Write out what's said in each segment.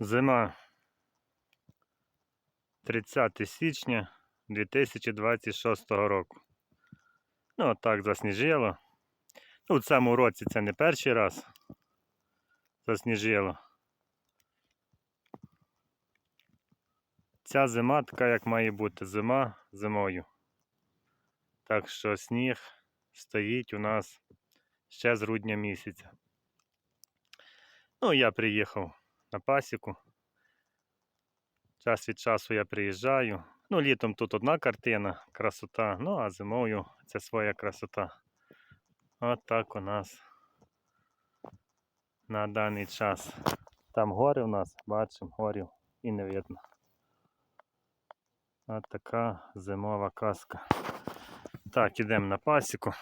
Зима 30 січня 2026 року. Ну, так засніжило. Ну, в цьому році це не перший раз засніжило. Ця зима така, як має бути зима зимою. Так що сніг стоїть у нас ще з грудня місяця. Ну, я приїхав на пасіку. Час від часу я приїжджаю. Ну, літом тут одна картина, красота, ну а зимою це своя красота. От так у нас на даний час. Там гори у нас, бачимо, горів і не видно. От така зимова казка. Так, ідемо на пасіку.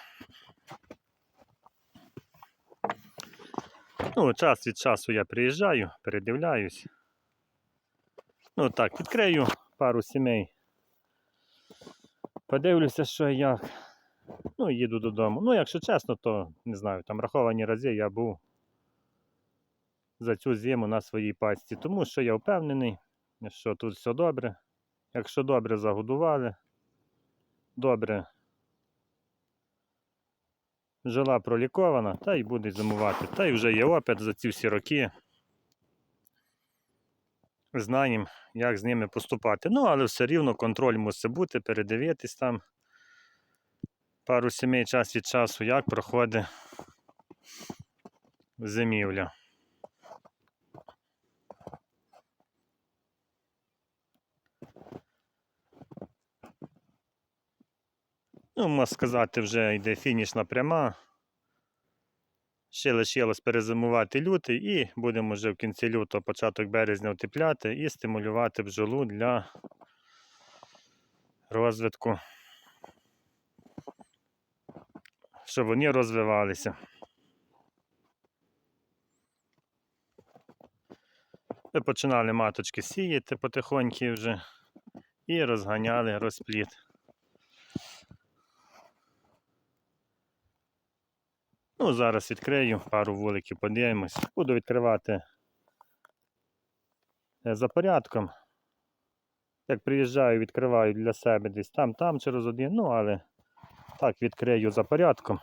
Ну, час від часу я приїжджаю, передивляюсь. Ну так, відкрию пару сімей. Подивлюся, що і як. Ну, їду додому. Ну, якщо чесно, то не знаю, там раховані рази я був за цю зиму на своїй пасті. Тому що я впевнений, що тут все добре. Якщо добре загодували, добре жила пролікована, та й буде зимувати. Та й вже є опит за ці всі роки. Знаємо, як з ними поступати. Ну, але все рівно контроль мусить бути, передивитись там пару сімей час від часу, як проходить зимівля. Ну, можна сказати, вже йде фінішна пряма. Ще лишилось перезимувати лютий і будемо вже в кінці лютого, початок березня утепляти і стимулювати бджолу для розвитку, щоб вони розвивалися. Ми починали маточки сіяти потихоньки вже і розганяли розплід. Ну, зараз відкрию пару вуликів, подивимось. Буду відкривати е, за порядком. Як приїжджаю, відкриваю для себе десь там, там через один, ну, але так відкрию за порядком,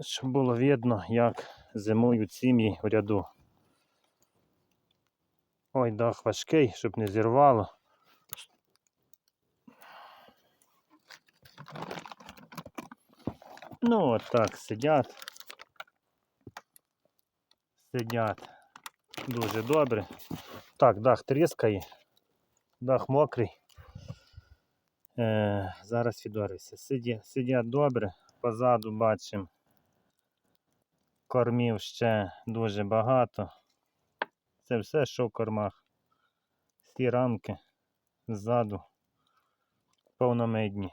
щоб було видно, як зимують сім'ї в ряду. Ой, дах важкий, щоб не зірвало. Ну, от так сидять. Сидять дуже добре. Так, дах тріскає, дах мокрий. Е, зараз відорився. Сидять, сидять добре, позаду бачимо. Кормів ще дуже багато. Це все, що в кормах. Всі рамки ззаду повномедні.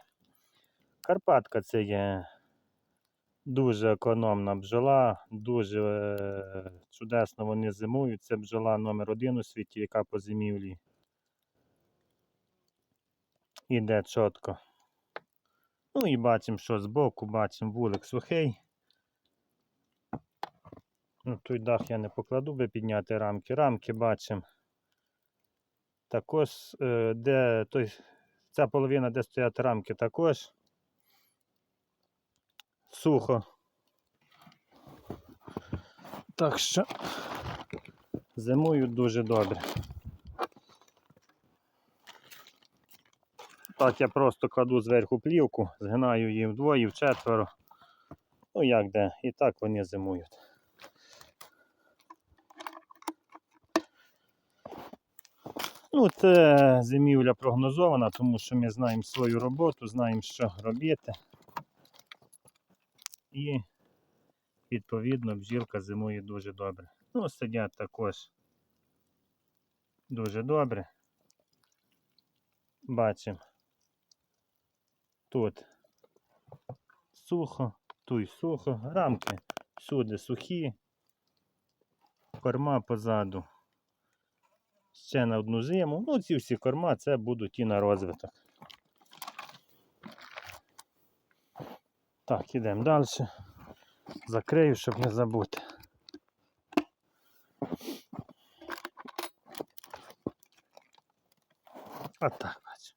Карпатка це є Дуже економна бджола, дуже е, чудесно вони зимують. Це бджола номер один у світі, яка по зимівлі іде чітко. Ну і бачимо, що збоку, бачимо вулик сухий. Ну, Той дах я не покладу, би підняти рамки. Рамки бачимо. Також, е, де той, ця половина, де стоять рамки, також сухо. Так що зимують дуже добре. Так, я просто кладу зверху плівку, згинаю її вдвоє, вчетверо. Ну як де, і так вони зимують. Ну, це зимівля прогнозована, тому що ми знаємо свою роботу, знаємо, що робити. І відповідно бджілка зимує дуже добре. Ну, сидять також дуже добре. Бачимо. Тут сухо, тут сухо, рамки всюди сухі, корма позаду. Ще на одну зиму. Ну, ці всі корма це будуть і на розвиток. Так, йдемо далі. Закрию, щоб не забути. А так бачу.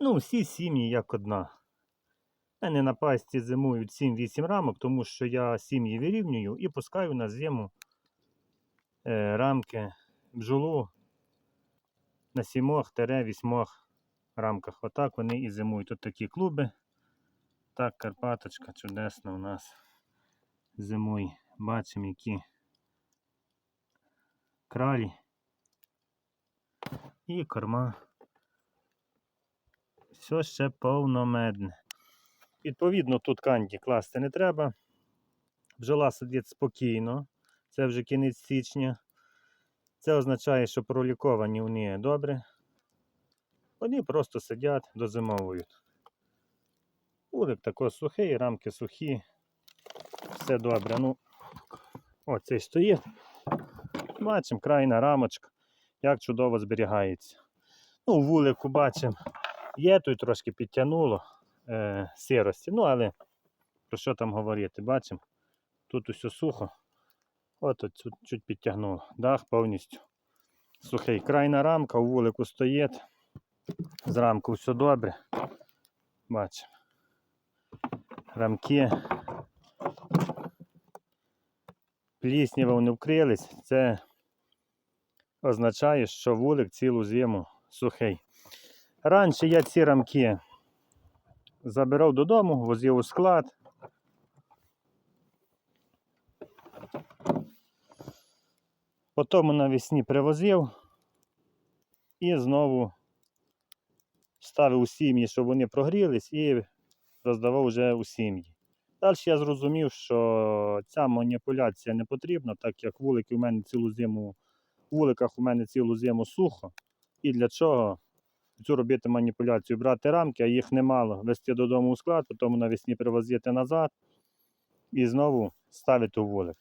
Ну, всі сім'ї як одна. Мене на пасті зимують 7-8 рамок, тому що я сім'ї вирівнюю і пускаю на зиму е, рамки бджолу на 7-8 рамках. Отак вони і зимують. От такі клуби. Так, Карпаточка чудесно у нас зимує. Бачимо, які кралі і корма. Все ще повномедне. Відповідно, тут канді класти не треба. Бджола сидить спокійно. Це вже кінець січня. Це означає, що проліковані вони добре. Вони просто сидять, дозимовують. Улик тако сухий, рамки сухі. Все добре. Ну, о, цей стоїть. Бачимо, крайна рамочка, як чудово зберігається. Ну, вулику бачимо, є тут трошки підтягнуло е, сирості. Ну, але про що там говорити? Бачимо, тут усе сухо. От тут чуть підтягнуло. Дах повністю сухий. Крайна рамка, у вулику стоїть. З рамку все добре. Бачимо. Рамки. Пліснява вони вкрились. Це означає, що вулик цілу зиму сухий. Раніше я ці рамки забирав додому, возив у склад. Потім навесні привозив і знову ставив у сім'ї, щоб вони прогрілись, і роздавав вже у сім'ї. Далі я зрозумів, що ця маніпуляція не потрібна, так як вулики у мене цілу зиму, в вуликах у мене цілу зиму сухо. І для чого цю робити маніпуляцію? Брати рамки, а їх немало, вести додому у склад, потім навесні привозити назад і знову ставити у вулик.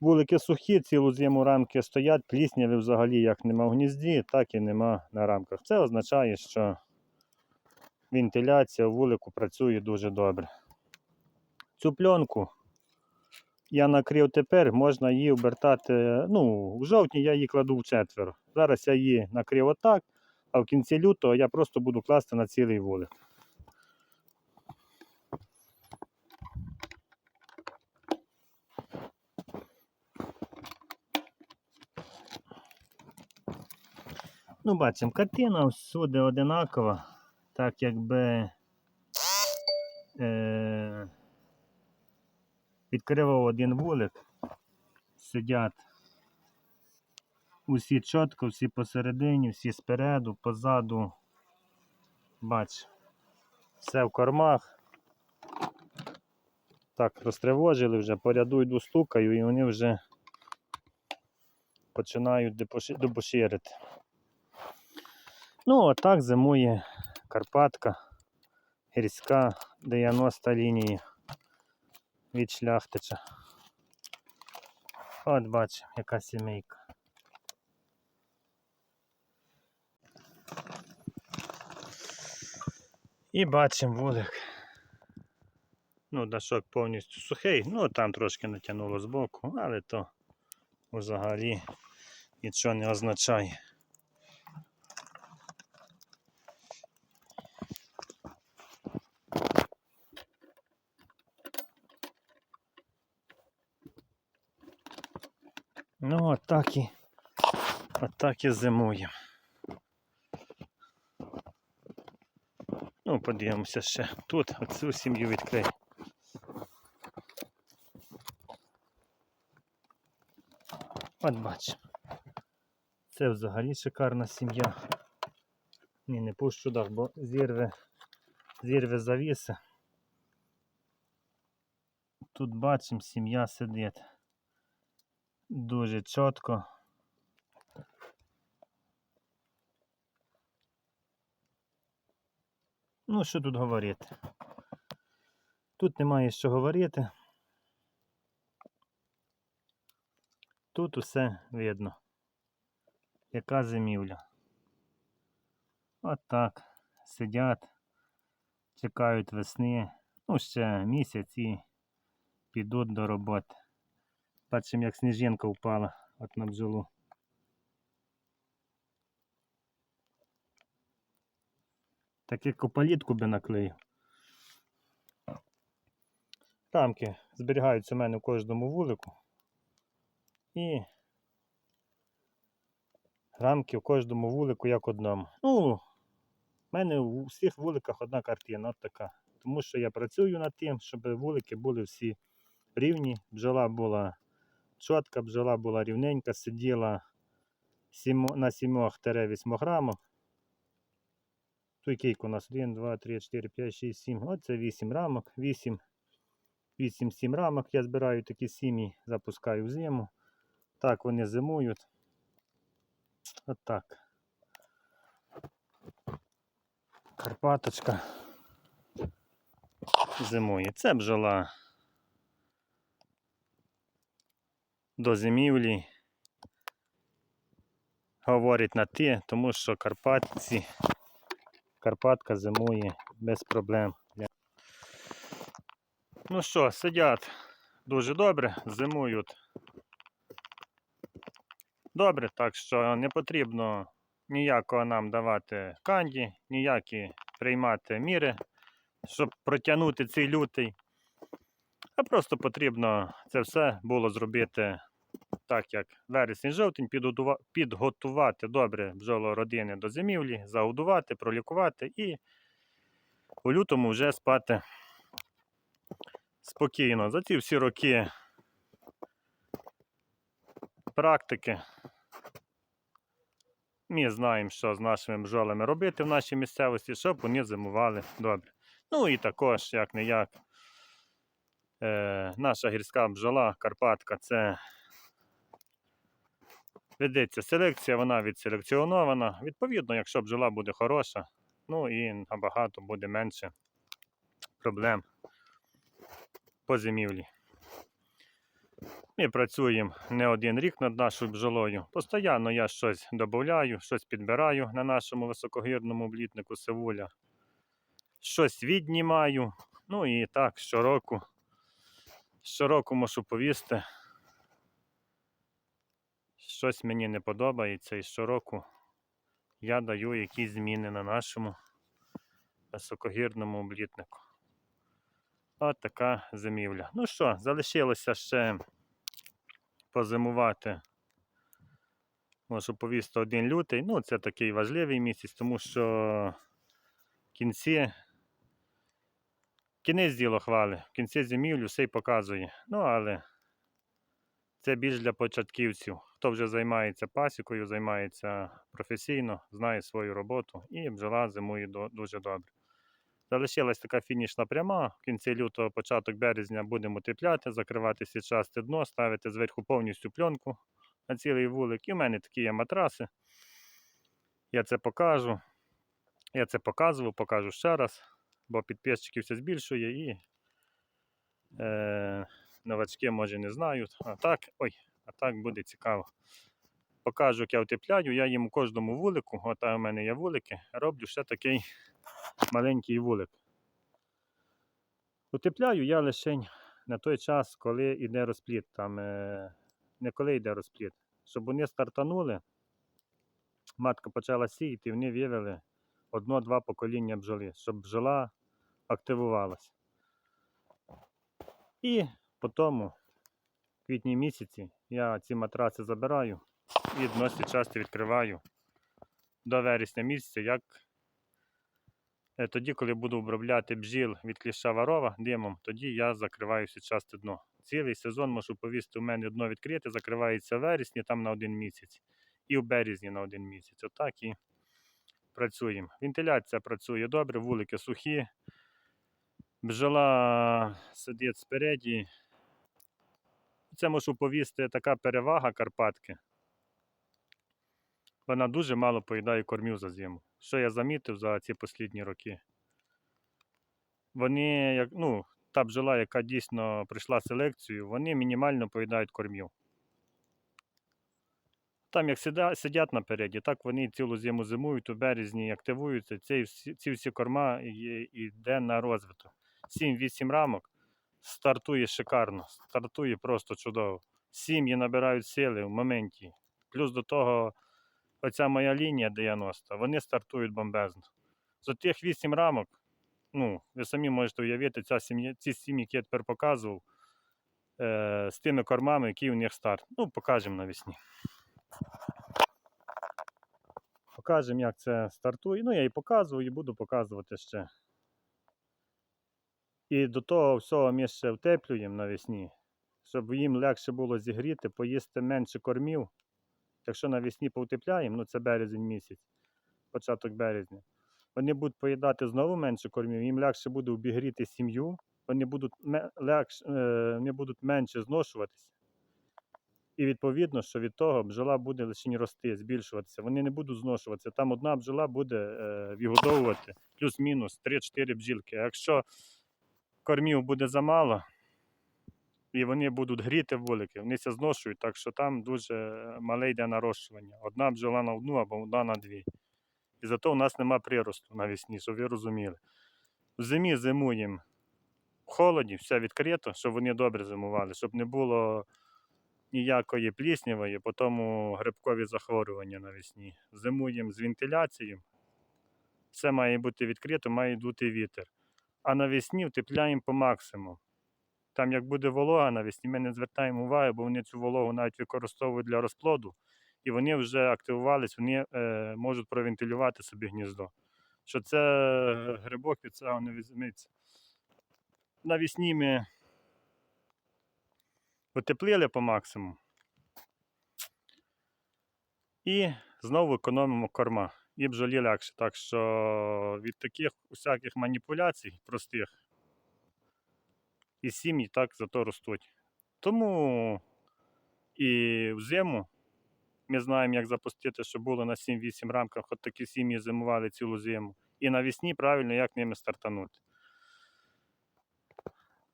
Вулики сухі, цілу зиму рамки стоять, плісняви взагалі як нема в гнізді, так і нема на рамках. Це означає, що вентиляція у вулику працює дуже добре. Цю пленку я накрив тепер, можна її обертати. Ну, в жовтні я її кладу в четверо. Зараз я її накрив отак, а в кінці лютого я просто буду класти на цілий вулик. Ну, бачимо, картина всюди одинакова, так якби е, відкривав один вулик, сидять усі чітко, всі посередині, всі спереду, позаду. Бач, все в кормах. Так, розтривожили вже, по ряду йду стукаю і вони вже починають дебоширити. Ну, отак зимує Карпатка, гірська 90 лінії від шляхтича. От бачимо, яка сімейка. І бачимо вулик. Ну, дашок повністю сухий, ну там трошки натягнуло збоку, але то взагалі нічого не означає. Ну, отак і, отак і зимуємо. Ну, подивимося ще тут, оцю сім'ю відкрий. От бачимо. Це взагалі шикарна сім'я. Ні, не пущу дах, бо зірве, зірве завіси. Тут бачимо, сім'я сидить дуже чітко. Ну, що тут говорити? Тут немає що говорити. Тут усе видно. Яка зимівля. От так. Сидять, чекають весни. Ну, ще місяць і підуть до роботи. Бачимо, як сніжинка впала от на бджолу. Таки копалітку би наклеїв. Рамки зберігаються у мене в кожному вулику. І рамки в кожному вулику як одному. Ну, в мене у всіх вуликах одна картина, от така. Тому що я працюю над тим, щоб вулики були всі рівні. Бджола була чітка, бджола була рівненька, сиділа на 7-8 грамах. Тут кілька у нас 1, 2, 3, 4, 5, 6, 7. Оце 8 рамок. 8, 8-7 рамок. Я збираю такі сім'ї, запускаю в зиму. Так вони зимують. От так. Карпаточка зимує. Це бджола до зимівлі. Говорить на ти, тому що Карпатці, Карпатка зимує без проблем. Ну що, сидять дуже добре, зимують добре, так що не потрібно ніякого нам давати канді, ніякі приймати міри, щоб протягнути цей лютий. А просто потрібно це все було зробити так, як вересень-жовтень, підготувати добре бджолородини до зимівлі, загодувати, пролікувати і у лютому вже спати спокійно. За ці всі роки практики ми знаємо, що з нашими бджолами робити в нашій місцевості, щоб вони зимували добре. Ну і також, як не як, е, наша гірська бджола Карпатка це ведеться селекція, вона відселекціонована. Відповідно, якщо бджола буде хороша, ну і набагато буде менше проблем по зимівлі. Ми працюємо не один рік над нашою бджолою. Постоянно я щось додаю, щось підбираю на нашому високогірному облітнику Севуля. Щось віднімаю. Ну і так, щороку. Щороку мушу повісти. Щось мені не подобається, і щороку я даю якісь зміни на нашому високогірному облітнику. От така зимівля. Ну що, залишилося ще позимувати. Можу повісти один лютий. Ну, це такий важливий місяць, тому що в кінці кінець діло хвали, в кінці зимівлі все й показує. Ну, але це більш для початківців. Хто вже займається пасікою, займається професійно, знає свою роботу і бджола зимує дуже добре. Залишилась така фінішна пряма. В кінці лютого, початок березня будемо утепляти, закривати січасте дно, ставити зверху повністю пленку на цілий вулик. І в мене такі є матраси. Я це покажу. Я це показував, покажу ще раз, бо підписчиків все збільшує і е, новачки може не знають. А так, ой, а так буде цікаво. Покажу, як я утепляю. Я їм у кожному вулику, от у мене є вулики, роблю ще такий маленький вулик. Утепляю я лише на той час, коли йде розпліт. Там, е, не коли йде розпліт. Щоб вони стартанули, матка почала сіяти, вони вивели одно-два покоління бджоли, щоб бджола активувалась. І потім, в квітні місяці, я ці матраци забираю і дно часто відкриваю до вересня місяця, як Е, Тоді, коли буду обробляти бджіл від кліща варова димом, тоді я закриваю січасте дно. Цілий сезон можу повісти, у мене дно відкрите, закривається в вересні там на один місяць і в березні на один місяць. Отак і працюємо. Вентиляція працює добре, вулики сухі. Бджола сидить спереді. Це можу повісти така перевага Карпатки. Вона дуже мало поїдає кормів за зиму. Що я замітив за ці останні роки. Вони, як, ну, та бджола, яка дійсно пройшла селекцію, вони мінімально поїдають кормів. Там як сидять напереді, так вони цілу зиму зимують, у березні активуються. Ці, всі- ці всі корма йде на розвиток. 7-8 рамок стартує шикарно, стартує просто чудово. Сім'ї набирають сили в моменті. Плюс до того, оця моя лінія 90, вони стартують бомбезно. За тих 8 рамок, ну, ви самі можете уявити, ця сім'я, ці сім'ї, які я тепер показував, е, з тими кормами, які у них старт. Ну, покажемо навесні. Покажемо, як це стартує. Ну, я і показую, і буду показувати ще. І до того всього ми ще втеплюємо навесні, щоб їм легше було зігріти, поїсти менше кормів. Якщо навесні повтепляємо, ну це березень місяць, початок березня, вони будуть поїдати знову менше кормів, їм легше буде обігріти сім'ю, вони будуть, ме- легш, е, вони будуть менше зношуватися. І відповідно, що від того бджола буде лише рости, збільшуватися. Вони не будуть зношуватися. Там одна бджола буде е, вигодовувати плюс-мінус 3-4 бджілки. Якщо кормів буде замало, і вони будуть гріти вулики, вони це зношують, так що там дуже мале йде нарощування. Одна бджола на одну або одна на дві. І зато у нас нема приросту навесні, щоб ви розуміли. В зимі зимуємо в холоді, все відкрито, щоб вони добре зимували, щоб не було ніякої пліснявої, тому грибкові захворювання навесні. Зимуємо з вентиляцією. Все має бути відкрито, має бути вітер. А навесні втепляємо по максимуму. Там, як буде волога навесні, ми не звертаємо уваги, бо вони цю вологу навіть використовують для розплоду, і вони вже активувались, вони е, можуть провентилювати собі гніздо. Що це грибок від цього не візьметься. Навесні ми утеплили по максимуму. І знову економимо корма. І бджолі легше. Так що від таких усяких маніпуляцій простих і сім'ї так зато ростуть. Тому і взиму ми знаємо, як запустити, щоб було на 7-8 рамках, от такі сім'ї зимували цілу зиму. І навесні правильно, як ними стартанути.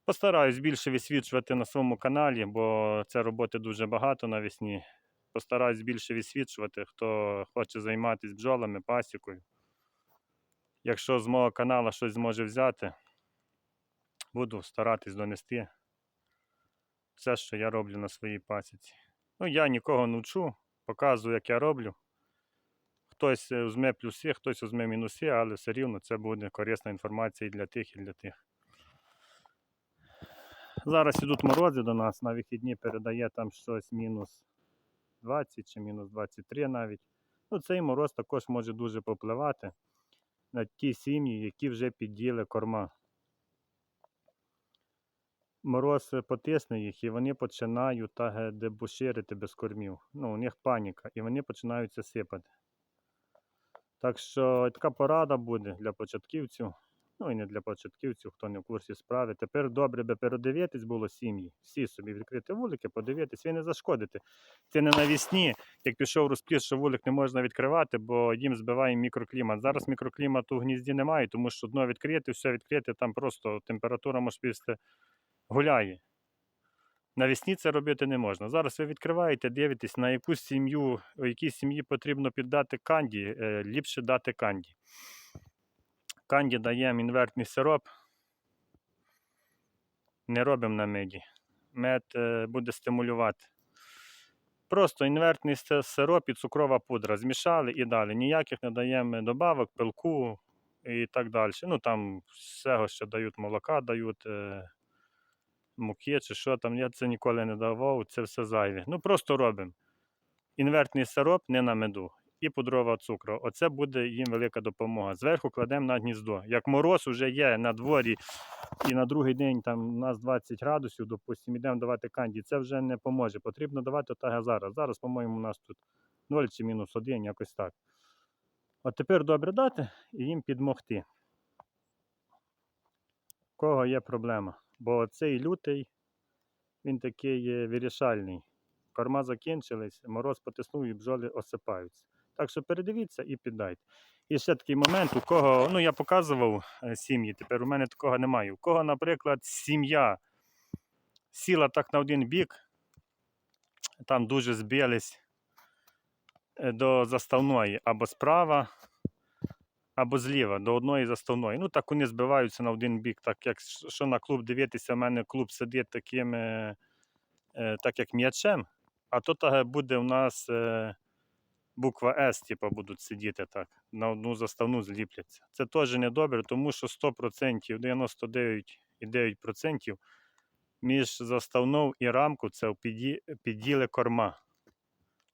Постараюсь більше висвічувати на своєму каналі, бо це роботи дуже багато навесні. Постараюсь більше відсвічувати, хто хоче займатися бджолами, пасікою. Якщо з мого каналу щось зможе взяти, буду старатись донести все, що я роблю на своїй пасіці. Ну, я нікого не вчу, показую, як я роблю. Хтось е, візьме плюси, хтось візьме мінуси, але все рівно це буде корисна інформація і для тих, і для тих. Зараз ідуть морози до нас, на вихідні передає там щось мінус 20 чи мінус 23 навіть. Ну, цей мороз також може дуже попливати на ті сім'ї, які вже підділи корма. Мороз потисне їх і вони починають е, без кормів. Ну, у них паніка, і вони починаються сипати. Так що така порада буде для початківців. Ну і не для початківців, хто не в курсі справи. Тепер добре би передивитись було сім'ї, всі собі відкрити вулики, подивитись, ви не зашкодите. Це не навісні, як пішов розпліт, що вулик не можна відкривати, бо їм збиває мікроклімат. Зараз мікроклімату в гнізді немає, тому що дно відкрите, все відкрите, там просто температура може пісти гуляє. Навесні це робити не можна. Зараз ви відкриваєте, дивитесь, на яку сім'ю, якій сім'ї потрібно піддати канді, е, ліпше дати канді. Канді даємо інвертний сироп. Не робимо на меді. Мед е, буде стимулювати. Просто інвертний сироп і цукрова пудра. Змішали і далі. Ніяких не даємо добавок, пилку і так далі. Ну там всього, що дають молока, дають е, муки чи що там. Я це ніколи не давав, це все зайве. Ну просто робимо. Інвертний сироп не на меду і пудрова цукру. Оце буде їм велика допомога. Зверху кладемо на гніздо. Як мороз вже є на дворі, і на другий день там у нас 20 градусів, допустимо, йдемо давати канді, це вже не поможе. Потрібно давати так зараз. Зараз, по-моєму, у нас тут 0 чи мінус 1, якось так. От тепер добре дати і їм підмогти. Кого є проблема? Бо цей лютий, він такий е, вирішальний. Корма закінчились, мороз потиснув і бджоли осипаються. Так що передивіться і піддайте. І ще такий момент, у кого, ну я показував е, сім'ї, тепер у мене такого немає. У кого, наприклад, сім'я сіла так на один бік, там дуже збились е, до заставної або справа, або зліва, до одної заставної. Ну так вони збиваються на один бік, так як що на клуб дивитися, у мене клуб сидить таким, е, так як м'ячем, а то так буде у нас. Буква С, типу, будуть сидіти так, на одну заставну зліпляться. Це теж не добре, тому що 100%, 99,9% між заставною і рамку це підділи корма.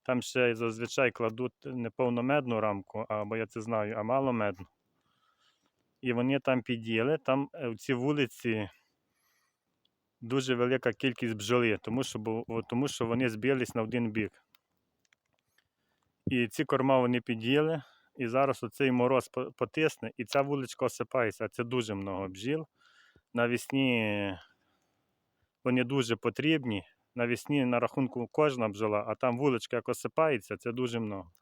Там ще зазвичай кладуть не повномедну рамку, або я це знаю, а маломедну. І вони там піділи, там е, в цій вулиці дуже велика кількість бджоли, тому що, тому що вони збились на один бік. І ці корма вони під'їли, і зараз оцей мороз потисне, і ця вуличка осипається. Це дуже много бджіл. Навесні вони дуже потрібні. Навесні на рахунку кожна бджола, а там вуличка як осипається, це дуже много.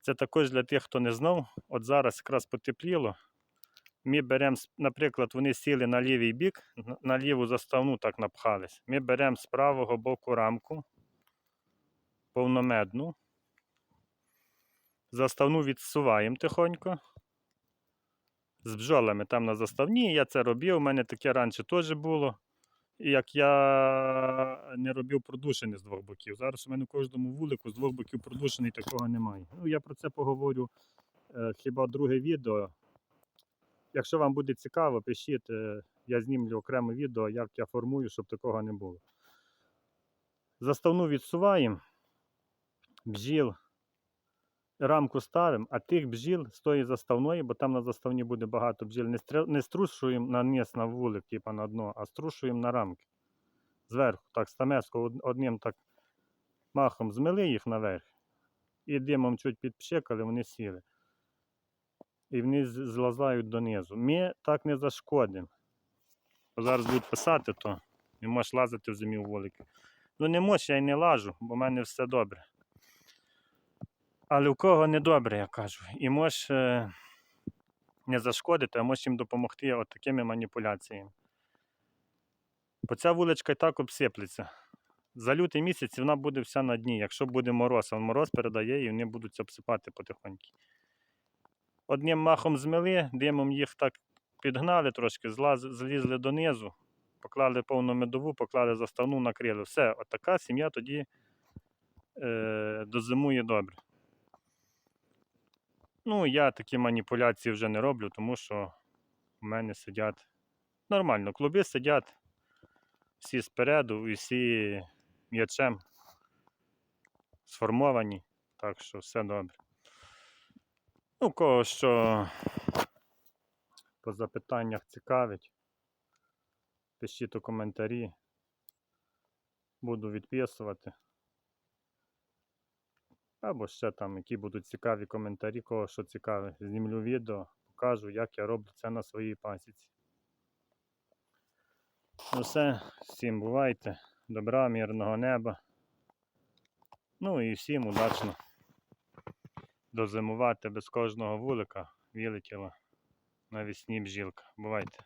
Це також для тих, хто не знав. От зараз якраз потепліло. Ми беремо, наприклад, вони сіли на лівий бік, на ліву заставну так напхались. Ми беремо з правого боку рамку повномедну. Заставну відсуваємо тихонько. З бджолами там на заставні. Я це робив. У мене таке раніше теж було. І як я не робив продушини з двох боків. Зараз у мене у кожному вулику з двох боків продушений такого немає. Ну, я про це поговорю е, хіба друге відео. Якщо вам буде цікаво, пишіть, е, я знімлю окреме відео, як я формую, щоб такого не було. Заставну відсуваємо, бджіл, рамку ставимо, а тих бджіл з тої заставної, бо там на заставні буде багато бджіл, не, не струшуємо на низ на вулик, типа на дно, а струшуємо на рамки. Зверху, так, стамеско одним так махом змили їх наверх і димом чуть підпшикали, вони сіли. І вони злазають донизу. Ми так не зашкодимо. Зараз будуть писати, то не можеш лазити в зимі в вулик. Ну не можеш, я й не лажу, бо в мене все добре. Але у кого не добре, я кажу. І можеш не зашкодити, а можеш їм допомогти от такими маніпуляціями. Бо ця вуличка і так обсиплеться. За лютий місяць вона буде вся на дні. Якщо буде мороз, а мороз передає і вони будуть обсипати потихоньку. Одним махом змили, димом їх так підгнали трошки, злаз, злізли донизу, поклали повну медову, поклали заставну, накрили. Все, от така сім'я тоді е, дозимує добре. Ну, я такі маніпуляції вже не роблю, тому що в мене сидять нормально. Клуби сидять всі спереду і всі м'ячем сформовані, так що все добре. Ну, кого що по запитаннях цікавить, пишіть у коментарі. Буду відписувати. Або ще там, які будуть цікаві коментарі, кого що цікаве. Знімлю відео, покажу, як я роблю це на своїй пасіці. Ну все, всім бувайте, добра, мирного неба. Ну і всім удачно дозимувати без кожного вулика вилетіла навесні бжілка. Бувайте.